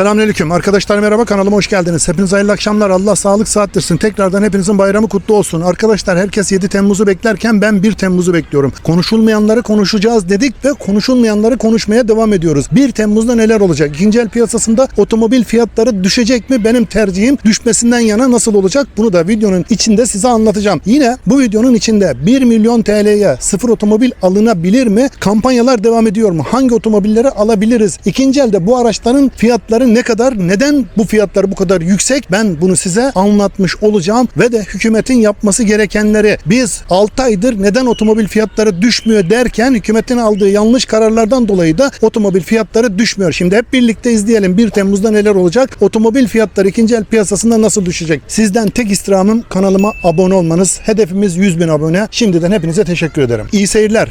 Selamünaleyküm. Arkadaşlar merhaba kanalıma hoş geldiniz. Hepinize hayırlı akşamlar. Allah sağlık saattirsin. Tekrardan hepinizin bayramı kutlu olsun. Arkadaşlar herkes 7 Temmuz'u beklerken ben 1 Temmuz'u bekliyorum. Konuşulmayanları konuşacağız dedik ve konuşulmayanları konuşmaya devam ediyoruz. 1 Temmuz'da neler olacak? İkinci el piyasasında otomobil fiyatları düşecek mi? Benim tercihim düşmesinden yana nasıl olacak? Bunu da videonun içinde size anlatacağım. Yine bu videonun içinde 1 milyon TL'ye sıfır otomobil alınabilir mi? Kampanyalar devam ediyor mu? Hangi otomobilleri alabiliriz? İkinci elde bu araçların fiyatları ne kadar? Neden bu fiyatlar bu kadar yüksek? Ben bunu size anlatmış olacağım ve de hükümetin yapması gerekenleri. Biz 6 aydır neden otomobil fiyatları düşmüyor derken hükümetin aldığı yanlış kararlardan dolayı da otomobil fiyatları düşmüyor. Şimdi hep birlikte izleyelim 1 Temmuz'da neler olacak? Otomobil fiyatları ikinci el piyasasında nasıl düşecek? Sizden tek istirhamım kanalıma abone olmanız. Hedefimiz 100 bin abone. Şimdiden hepinize teşekkür ederim. İyi seyirler.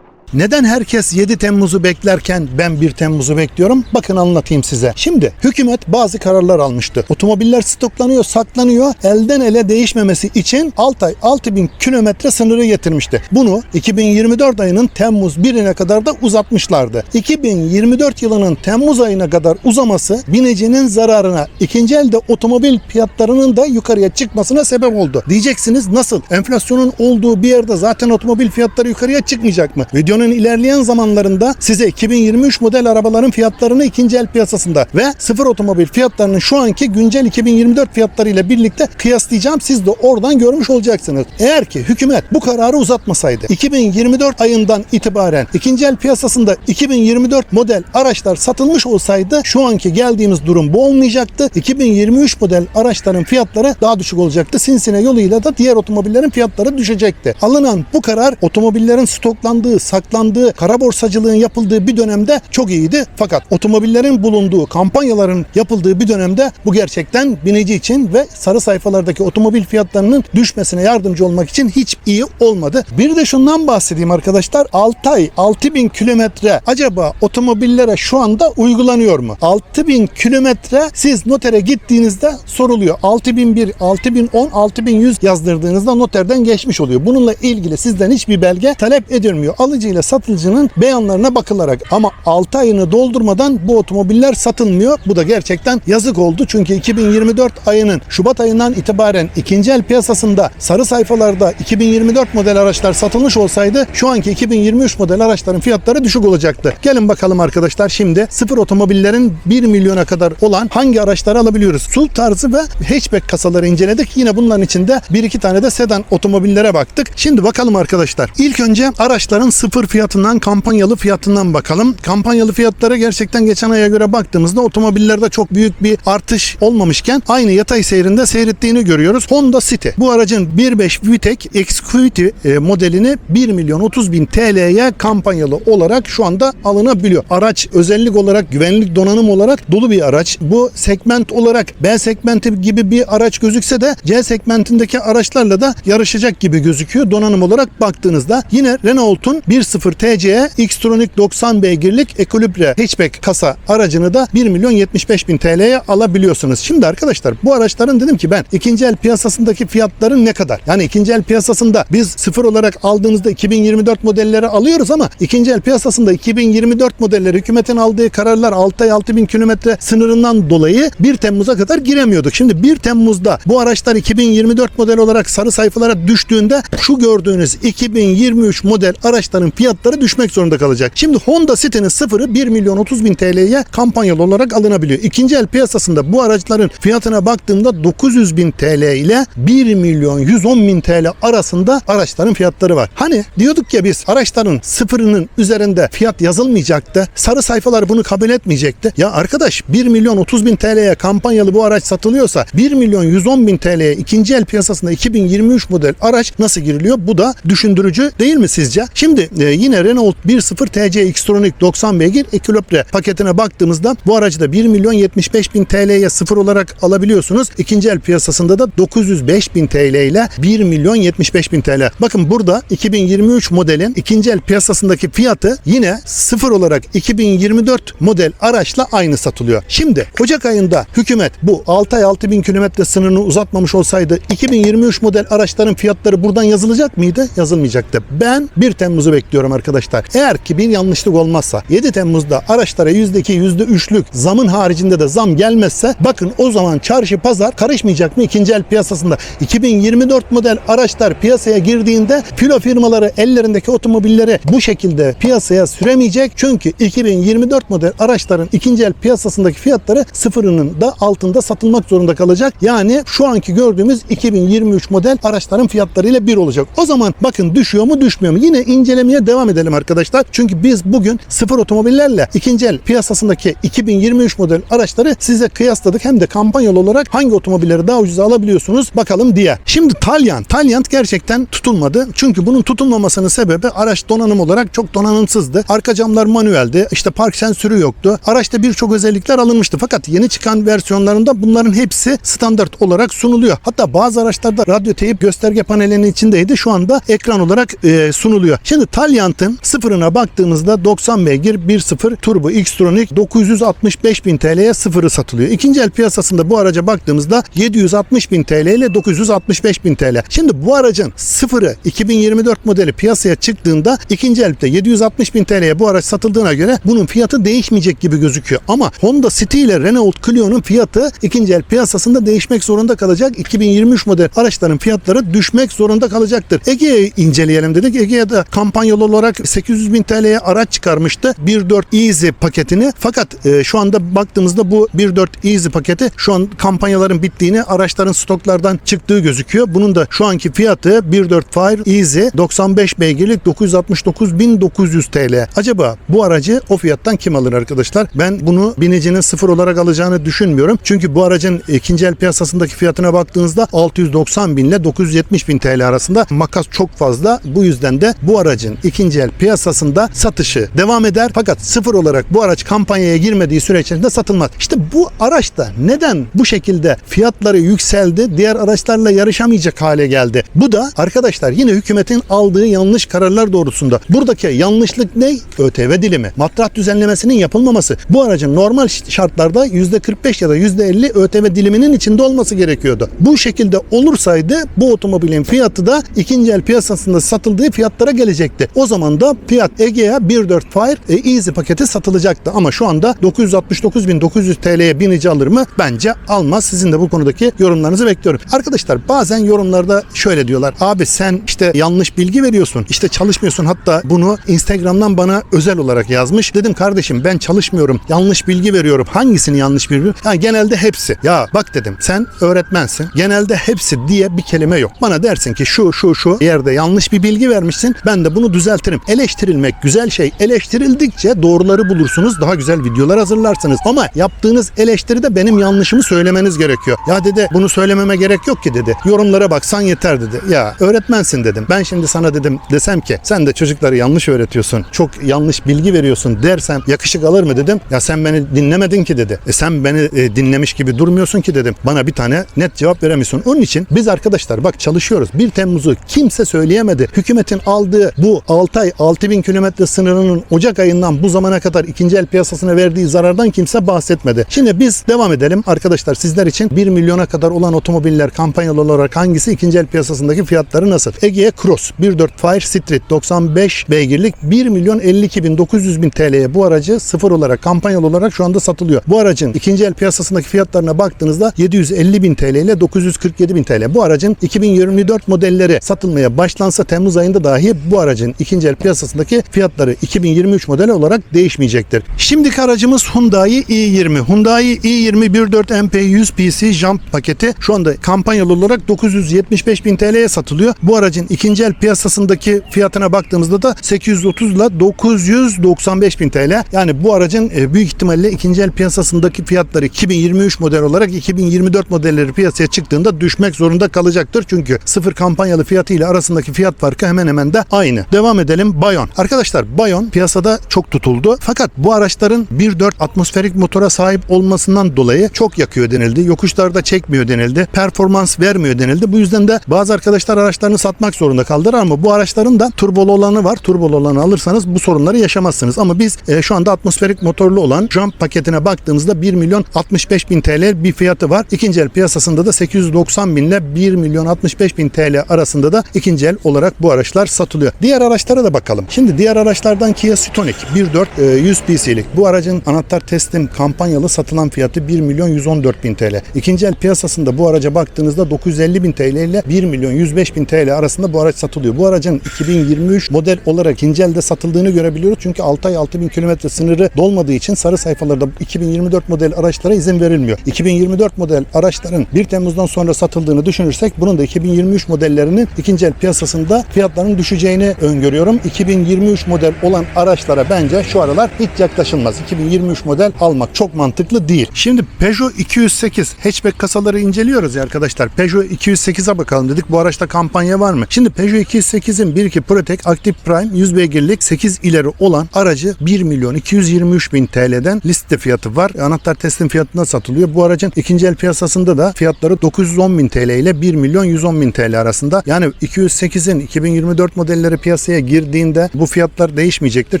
Neden herkes 7 Temmuz'u beklerken ben 1 Temmuz'u bekliyorum? Bakın anlatayım size. Şimdi hükümet bazı kararlar almıştı. Otomobiller stoklanıyor, saklanıyor. Elden ele değişmemesi için Altay 6000 kilometre sınırı getirmişti. Bunu 2024 ayının Temmuz 1'ine kadar da uzatmışlardı. 2024 yılının Temmuz ayına kadar uzaması binicinin zararına, ikinci elde otomobil fiyatlarının da yukarıya çıkmasına sebep oldu. Diyeceksiniz nasıl? Enflasyonun olduğu bir yerde zaten otomobil fiyatları yukarıya çıkmayacak mı? Videonun ilerleyen zamanlarında size 2023 model arabaların fiyatlarını ikinci el piyasasında ve sıfır otomobil fiyatlarının şu anki güncel 2024 fiyatları ile birlikte kıyaslayacağım. Siz de oradan görmüş olacaksınız. Eğer ki hükümet bu kararı uzatmasaydı 2024 ayından itibaren ikinci el piyasasında 2024 model araçlar satılmış olsaydı şu anki geldiğimiz durum bu olmayacaktı. 2023 model araçların fiyatları daha düşük olacaktı. Sinsine yoluyla da diğer otomobillerin fiyatları düşecekti. Alınan bu karar otomobillerin stoklandığı, saklandığı, kara borsacılığın yapıldığı bir dönemde çok iyiydi. Fakat otomobillerin bulunduğu, kampanyaların yapıldığı bir dönemde bu gerçekten binici için ve sarı sayfalardaki otomobil fiyatlarının düşmesine yardımcı olmak için hiç iyi olmadı. Bir de şundan bahsedeyim arkadaşlar. 6 ay 6000 kilometre acaba otomobillere şu anda uygulanıyor mu? 6000 kilometre siz notere gittiğinizde soruluyor. 6001, 6010, 6100 yazdırdığınızda noterden geçmiş oluyor. Bununla ilgili sizden hiçbir belge talep edilmiyor. Alıcı ile satıcının beyanlarına bakılarak ama 6 ayını doldurmadan bu otomobiller satılmıyor. Bu da gerçekten yazık oldu. Çünkü 2024 ayının Şubat ayından itibaren ikinci el piyasasında sarı sayfalarda 2024 model araçlar satılmış olsaydı şu anki 2023 model araçların fiyatları düşük olacaktı. Gelin bakalım arkadaşlar şimdi sıfır otomobillerin 1 milyona kadar olan hangi araçları alabiliyoruz? Sul tarzı ve hatchback kasaları inceledik. Yine bunların içinde bir iki tane de sedan otomobillere baktık. Şimdi bakalım arkadaşlar. İlk önce araçların sıfır fiyatından kampanyalı fiyatından bakalım. Kampanyalı fiyatlara gerçekten geçen aya göre baktığımızda otomobillerde çok büyük bir artış olmamışken aynı yatay seyrinde seyrettiğini görüyoruz. Honda City bu aracın 1.5 VTEC Executive modelini 1 milyon 30 bin TL'ye kampanyalı olarak şu anda alınabiliyor. Araç özellik olarak güvenlik donanım olarak dolu bir araç. Bu segment olarak B segmenti gibi bir araç gözükse de C segmentindeki araçlarla da yarışacak gibi gözüküyor donanım olarak baktığınızda. Yine Renault'un 1.0 TC'ye Xtronic 90 beygirlik Equilibre hatchback kasa aracını da 1 milyon 75 bin TL'ye alabiliyorsunuz. Şimdi arkadaşlar bu araçların dedim ki ben ikinci el piyasasındaki fiyatların ne kadar? Yani ikinci el piyasasında biz sıfır olarak aldığınızda 2024 modelleri alıyoruz ama ikinci el piyasasında 2024 modelleri hükümetin aldığı kararlar 6 ay 6 bin kilometre sınırından dolayı 1 Temmuz'a kadar giremiyorduk. Şimdi 1 Temmuz'da bu araçlar 2024 model olarak sarı sayfalara düştüğünde şu gördüğünüz 2023 model araçların fiyatları düşmek zorunda kalacak. Şimdi Honda City'nin sıfırı 1 milyon 30 bin TL'ye kampanyalı olarak alınabiliyor. İkinci el piyasasında bu araçların fiyatına baktığımda 900 bin TL ile 1 milyon 110 bin TL arasında araçların fiyatları var. Hani diyorduk ya biz araçların sıfırının üzerinde fiyat yazılmayacaktı. Sarı sayfalar bunu kabul etmeyecekti. Ya arkadaş 1 milyon 30 bin TL'ye kampanyalı bu araç satılıyorsa 1 milyon 110 bin TL'ye ikinci el piyasasında 2023 model araç nasıl giriliyor? Bu da düşündürücü değil mi sizce? Şimdi e, yine Renault 1.0 TC Xtronic 90 beygir Equilibre paketine baktığımızda bu aracı da 1 milyon 75 bin TL'ye sıfır olarak alabiliyorsunuz. İkinci el piyasasında da 905 bin TL ile 1 milyon 75 bin TL. Bakın burada 2023 modelin ikinci el piyasasındaki fiyatı yine sıfır olarak 2024 model araçla aynı satılıyor. Şimdi Ocak ayında hükümet bu 6 ay 6 bin kilometre sınırını uzatmamış olsaydı 2023 model araçların fiyatları buradan yazılacak mıydı? Yazılmayacaktı. Ben 1 Temmuz'u bekliyorum ediyorum arkadaşlar. Eğer ki bir yanlışlık olmazsa 7 Temmuz'da araçlara %2, %3'lük zamın haricinde de zam gelmezse bakın o zaman çarşı pazar karışmayacak mı ikinci el piyasasında? 2024 model araçlar piyasaya girdiğinde filo firmaları ellerindeki otomobilleri bu şekilde piyasaya süremeyecek. Çünkü 2024 model araçların ikinci el piyasasındaki fiyatları sıfırının da altında satılmak zorunda kalacak. Yani şu anki gördüğümüz 2023 model araçların fiyatlarıyla bir olacak. O zaman bakın düşüyor mu düşmüyor mu? Yine incelemeye devam edelim arkadaşlar. Çünkü biz bugün sıfır otomobillerle ikinci el piyasasındaki 2023 model araçları size kıyasladık. Hem de kampanyalı olarak hangi otomobilleri daha ucuza alabiliyorsunuz bakalım diye. Şimdi Talyan. Talyan gerçekten tutulmadı. Çünkü bunun tutulmamasının sebebi araç donanım olarak çok donanımsızdı. Arka camlar manueldi. İşte park sensörü yoktu. Araçta birçok özellikler alınmıştı. Fakat yeni çıkan versiyonlarında bunların hepsi standart olarak sunuluyor. Hatta bazı araçlarda radyo teyip gösterge panelinin içindeydi. Şu anda ekran olarak e, sunuluyor. Şimdi Talyant'ın sıfırına baktığımızda 90 beygir 1.0 turbo Xtronic 965 bin TL'ye sıfırı satılıyor. İkinci el piyasasında bu araca baktığımızda 760 bin TL ile 965 bin TL. Şimdi bu aracın sıfırı 2024 modeli piyasaya çıktığında ikinci elde 760 bin TL'ye bu araç satıldığına göre bunun fiyatı değişmeyecek gibi gözüküyor. Ama Honda City ile Renault Clio'nun fiyatı ikinci el piyasasında değişmek zorunda kalacak. 2023 model araçların fiyatları düşmek zorunda kalacaktır. Ege'yi inceleyelim dedik. Ege'de kampanyalı olarak 800 bin TL'ye araç çıkarmıştı. 1.4 Easy paketini. Fakat e, şu anda baktığımızda bu 1.4 Easy paketi şu an kampanyaların bittiğini araçların stoklardan çıktığı gözüküyor. Bunun da şu anki fiyatı 1.4 Fire Easy 95 beygirlik 969.900 TL. Acaba bu aracı o fiyattan kim alır arkadaşlar? Ben bunu binicinin sıfır olarak alacağını düşünmüyorum. Çünkü bu aracın ikinci el piyasasındaki fiyatına baktığınızda 690 bin ile 970 bin TL arasında makas çok fazla. Bu yüzden de bu aracın ikinci el piyasasında satışı devam eder. Fakat sıfır olarak bu araç kampanyaya girmediği süre içerisinde satılmaz. İşte bu araçta neden bu şekilde fiyatları yükseldi? Diğer araçlarla yarışamayacak hale geldi. Bu da arkadaşlar yine hükümetin aldığı yanlış kararlar doğrultusunda. Buradaki yanlışlık ne? ÖTV dilimi. Matrah düzenlemesinin yapılmaması. Bu aracın normal şartlarda %45 ya da %50 ÖTV diliminin içinde olması gerekiyordu. Bu şekilde olursaydı bu otomobilin fiyatı da ikinci el piyasasında satıldığı fiyatlara gelecekti. O zaman da Fiat Egea 1.4 Fire e, Easy paketi satılacaktı. Ama şu anda 969.900 TL'ye binici alır mı? Bence almaz. Sizin de bu konudaki yorumlarınızı bekliyorum. Arkadaşlar bazen yorumlarda şöyle diyorlar. Abi sen işte yanlış bilgi veriyorsun. İşte çalışmıyorsun. Hatta bunu Instagram'dan bana özel olarak yazmış. Dedim kardeşim ben çalışmıyorum. Yanlış bilgi veriyorum. Hangisini yanlış bilgi? Ha, genelde hepsi. Ya bak dedim sen öğretmensin. Genelde hepsi diye bir kelime yok. Bana dersin ki şu şu şu yerde yanlış bir bilgi vermişsin. Ben de bunu düzeltirim. Eleştirilmek güzel şey. Eleştirildikçe doğruları bulursunuz. Daha güzel videolar hazırlarsınız. Ama yaptığınız eleştiride benim yanlışımı söylemeniz gerekiyor. Ya dedi bunu söylememe gerek yok ki dedi. Yorumlara baksan yeter dedi. Ya öğretmensin dedim. Ben şimdi sana dedim desem ki sen de çocukları yanlış öğretiyorsun. Çok yanlış bilgi veriyorsun dersem yakışık alır mı dedim. Ya sen beni dinlemedin ki dedi. E sen beni e, dinlemiş gibi durmuyorsun ki dedim. Bana bir tane net cevap veremiyorsun. Onun için biz arkadaşlar bak çalışıyoruz. 1 Temmuz'u kimse söyleyemedi. Hükümetin aldığı bu 6 ay 6000 kilometre sınırının Ocak ayından bu zamana kadar ikinci el piyasasına verdiği zarardan kimse bahsetmedi. Şimdi biz devam edelim arkadaşlar sizler için 1 milyona kadar olan otomobiller kampanyalı olarak hangisi ikinci el piyasasındaki fiyatları nasıl? Egea Cross 1.4 Fire Street 95 beygirlik 1 milyon 52 bin 900 bin TL'ye bu aracı sıfır olarak kampanyalı olarak şu anda satılıyor. Bu aracın ikinci el piyasasındaki fiyatlarına baktığınızda 750 bin TL ile 947 bin TL. Bu aracın 2024 modelleri satılmaya başlansa Temmuz ayında dahi bu aracın ikinci el piyasasındaki fiyatları 2023 modeli olarak değişmeyecektir. Şimdiki aracımız Hyundai i20. Hyundai i20 1.4 MP 100 PC Jump paketi şu anda kampanyalı olarak 975 bin TL'ye satılıyor. Bu aracın ikinci el piyasasındaki fiyatına baktığımızda da 830 ile 995 bin TL. Yani bu aracın e, büyük ihtimalle ikinci el piyasasındaki fiyatları 2023 model olarak 2024 modelleri piyasaya çıktığında düşmek zorunda kalacaktır. Çünkü sıfır kampanyalı fiyatı ile arasındaki fiyat farkı hemen hemen de aynı. Devam edelim Bayon. Arkadaşlar Bayon piyasada çok tutuldu. Fakat bu araçların 1.4 atmosferik motora sahip olmasından dolayı çok yakıyor denildi. Yokuşlarda çekmiyor denildi. Performans vermiyor denildi. Bu yüzden de bazı arkadaşlar araçlarını satmak zorunda kaldılar ama bu araçların da turbolu olanı var. Turbolu olanı alırsanız bu sorunları yaşamazsınız. Ama biz e, şu anda atmosferik motorlu olan Jump paketine baktığımızda 1 milyon 65 bin TL bir fiyatı var. İkinci el piyasasında da 890 bin ile 1 milyon 65 bin TL arasında da ikinci el olarak bu araçlar satılıyor. Diğer araçlara da bakalım. Şimdi diğer araçlardan Kia Stonic 1.4 e, 100 cc'lik. Bu aracın anahtar teslim kampanyalı satılan fiyatı 1 milyon 114 bin TL. İkinci el piyasasında bu araca baktığınızda 950 bin TL ile 1 milyon 105 bin TL arasında bu araç satılıyor. Bu aracın 2023 model olarak ikinci elde satıldığını görebiliyoruz. Çünkü 6 ay 6 bin kilometre sınırı dolmadığı için sarı sayfalarda 2024 model araçlara izin verilmiyor. 2024 model araçların 1 Temmuz'dan sonra satıldığını düşünürsek bunun da 2023 modellerinin ikinci el piyasasında fiyatların düşeceğini öngörüyorum. 2023 model olan araçlara bence şu aralar hiç yaklaşılmaz. 2023 model almak çok mantıklı değil. Şimdi Peugeot 208 hatchback kasaları inceliyoruz ya arkadaşlar. Peugeot 208'e bakalım dedik. Bu araçta kampanya var mı? Şimdi Peugeot 208'in 1.2 ProTech Active Prime 100 beygirlik 8 ileri olan aracı 1 milyon 223 bin TL'den liste fiyatı var. Anahtar teslim fiyatına satılıyor. Bu aracın ikinci el piyasasında da fiyatları 910 bin TL ile 1 milyon 110 bin TL arasında. Yani 208'in 2024 modelleri piyasaya girdiğinde bu fiyatlar değişmeyecektir.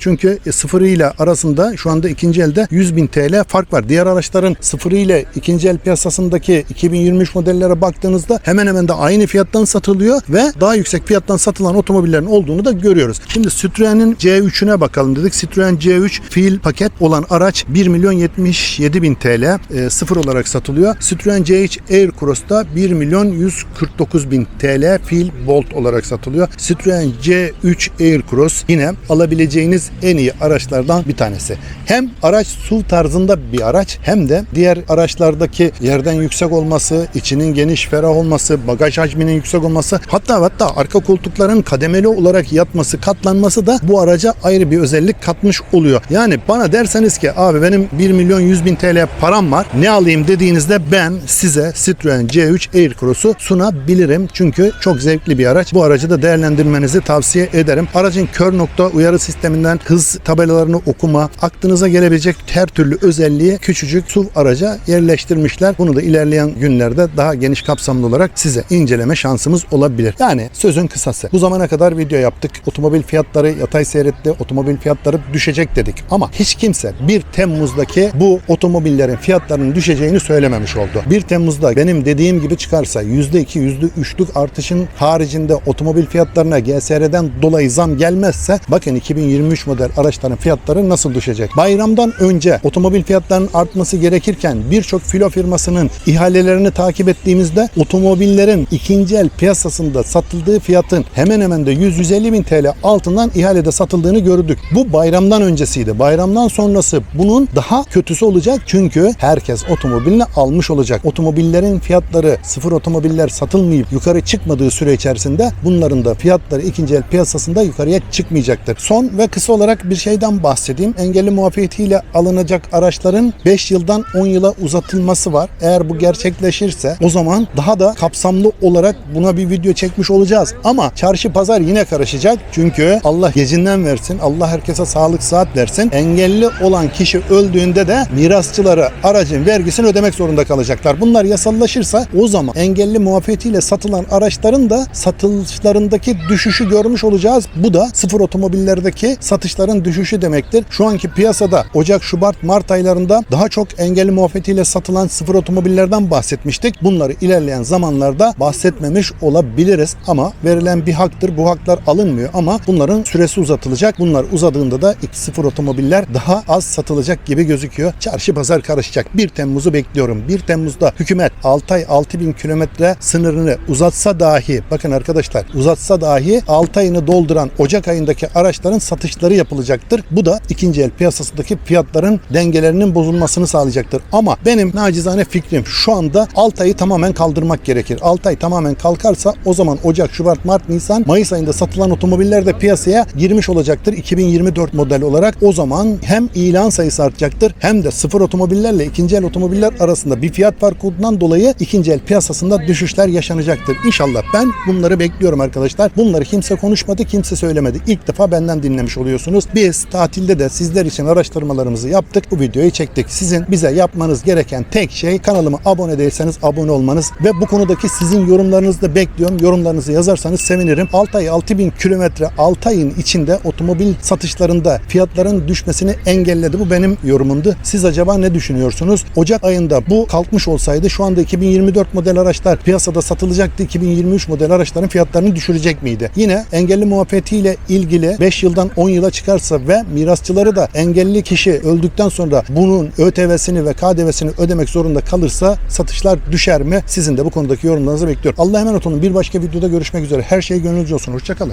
Çünkü sıfırı ile arasında şu anda ikinci elde 100 bin TL fark var. Diğer araçların sıfırı ile ikinci el piyasasındaki 2023 modellere baktığınızda hemen hemen de aynı fiyattan satılıyor ve daha yüksek fiyattan satılan otomobillerin olduğunu da görüyoruz. Şimdi Citroen'in C3'üne bakalım dedik. Citroen C3 fiil paket olan araç 1 milyon 77 bin TL e, sıfır olarak satılıyor. Citroen C3 Aircross'ta 1 milyon 149 bin TL fiil bolt olarak satılıyor. Citroen C3 Aircross yine alabileceğiniz en iyi araçlardan bir tanesi. Hem araç SUV tarzında bir araç hem de diğer araçlardaki yerden yüksek olması, içinin geniş ferah olması, bagaj hacminin yüksek olması hatta hatta arka koltukların kademeli olarak yatması, katlanması da bu araca ayrı bir özellik katmış oluyor. Yani bana derseniz ki abi benim 1 milyon 100 bin TL param var ne alayım dediğinizde ben size Citroen C3 Aircross'u sunabilirim. Çünkü çok zevkli bir araç. Bu aracı da değerlendirmenizi tavsiye ederim. Aracın kör nokta uyarı sisteminden hız tabelalarını okuma, aklınıza gelebilecek her türlü özelliği küçücük SUV araca yerleştirmişler. Bunu da ilerleyen günlerde daha geniş kapsamlı olarak size inceleme şansımız olabilir. Yani sözün kısası. Bu zamana kadar video yaptık. Otomobil fiyatları yatay seyretti. Otomobil fiyatları düşecek dedik. Ama hiç kimse 1 Temmuz'daki bu otomobillerin fiyatlarının düşeceğini söylememiş oldu. 1 Temmuz'da benim dediğim gibi çıkarsa %2, %3'lük artışın haricinde otomobil fiyatlarına GSR'den dolayı zam gelmezse bakın 2023 model araçların fiyatları nasıl düşecek? Bayramdan önce otomobil fiyatlarının artması gerekirken birçok filo firmasının ihalelerini takip ettiğimizde otomobillerin ikinci el piyasasında satıldığı fiyatın hemen hemen de 100-150 bin TL altından ihalede satıldığını gördük. Bu bayramdan öncesiydi. Bayramdan sonrası bunun daha kötüsü olacak çünkü herkes otomobilini almış olacak. Otomobillerin fiyatları sıfır otomobiller satılmayıp yukarı çıkmadığı süre içerisinde bunların da fiyatları ikinci el piyasasında yukarıya çıkmayacaktır. Son ve kısa olarak bir şeyden bahsedeyim. Engelli muafiyetiyle alınacak araçların 5 yıldan 10 yıla uzatılması var. Eğer bu gerçekleşirse o zaman daha da kapsamlı olarak buna bir video çekmiş olacağız. Ama çarşı pazar yine karışacak. Çünkü Allah gecinden versin. Allah herkese sağlık saat versin. Engelli olan kişi öldüğünde de mirasçıları aracın vergisini ödemek zorunda kalacaklar. Bunlar yasallaşırsa o zaman engelli muafiyetiyle satılan araçların da satışlarındaki düşüşü görmüş olacağız. Bu da sıfır otomobillerdeki satışların düşüşü demektir. Şu anki piyasada Ocak, Şubat, Mart aylarında daha çok engelli muafiyetiyle satılan sıfır otomobillerden bahsetmiştik. Bunları ilerleyen zamanlarda bahsetmemiş olabiliriz ama verilen bir haktır. Bu haklar alınmıyor ama bunların süresi uzatılacak. Bunlar uzadığında da iki sıfır otomobiller daha az satılacak gibi gözüküyor. Çarşı pazar karışacak. 1 Temmuz'u bekliyorum. 1 Temmuz'da hükümet 6 ay 6000 kilometre sınırını uzatsa dahi bakın arkadaşlar uzatsa dahi 6 ayını dolduran Ocak ayındaki araçların satışları yapılacaktır. Bu da ikinci el piyasasındaki fiyatların dengelerinin bozulmasını sağlayacaktır. Ama benim nacizane fikrim şu anda 6 ayı tamamen kaldırmak gerekir. 6 ay tamamen kalkarsa o zaman Ocak, Şubat, Mart, Nisan, Mayıs ayında satılan otomobiller de piyasaya girmiş olacaktır 2024 model olarak. O zaman hem ilan sayısı artacaktır hem de sıfır otomobillerle ikinci el otomobiller arasında bir fiyat farkından dolayı ikinci el piyasasında düşüşler yaşanacaktır. İnşallah ben bunları bekliyorum arkadaşlar. Bunları kimse konuşmadı, kimse söylemedi. İlk defa benden dinlemiş oluyorsunuz. Biz tatilde de sizler için araştırmalarımızı yaptık. Bu videoyu çektik. Sizin bize yapmanız gereken tek şey kanalıma abone değilseniz abone olmanız ve bu konudaki sizin yorumlarınızı da bekliyorum. Yorumlarınızı yazarsanız sevinirim. 6 ay 6000 kilometre 6 ayın içinde otomobil satışlarında fiyatların düşmesini engelledi. Bu benim yorumumdu. Siz acaba ne düşünüyorsunuz? Ocak ayında bu kalkmış olsaydı şu anda 2024 model araçlar piyasada satılacaktı. 2023 model araçların fiyatlarını düşürecek miydi? Yine engelli muafiyet marifetiyle ilgili 5 yıldan 10 yıla çıkarsa ve mirasçıları da engelli kişi öldükten sonra bunun ÖTV'sini ve KDV'sini ödemek zorunda kalırsa satışlar düşer mi? Sizin de bu konudaki yorumlarınızı bekliyorum. Allah'a emanet olun. Bir başka videoda görüşmek üzere. Her şey gönlünüzce olsun. Hoşçakalın.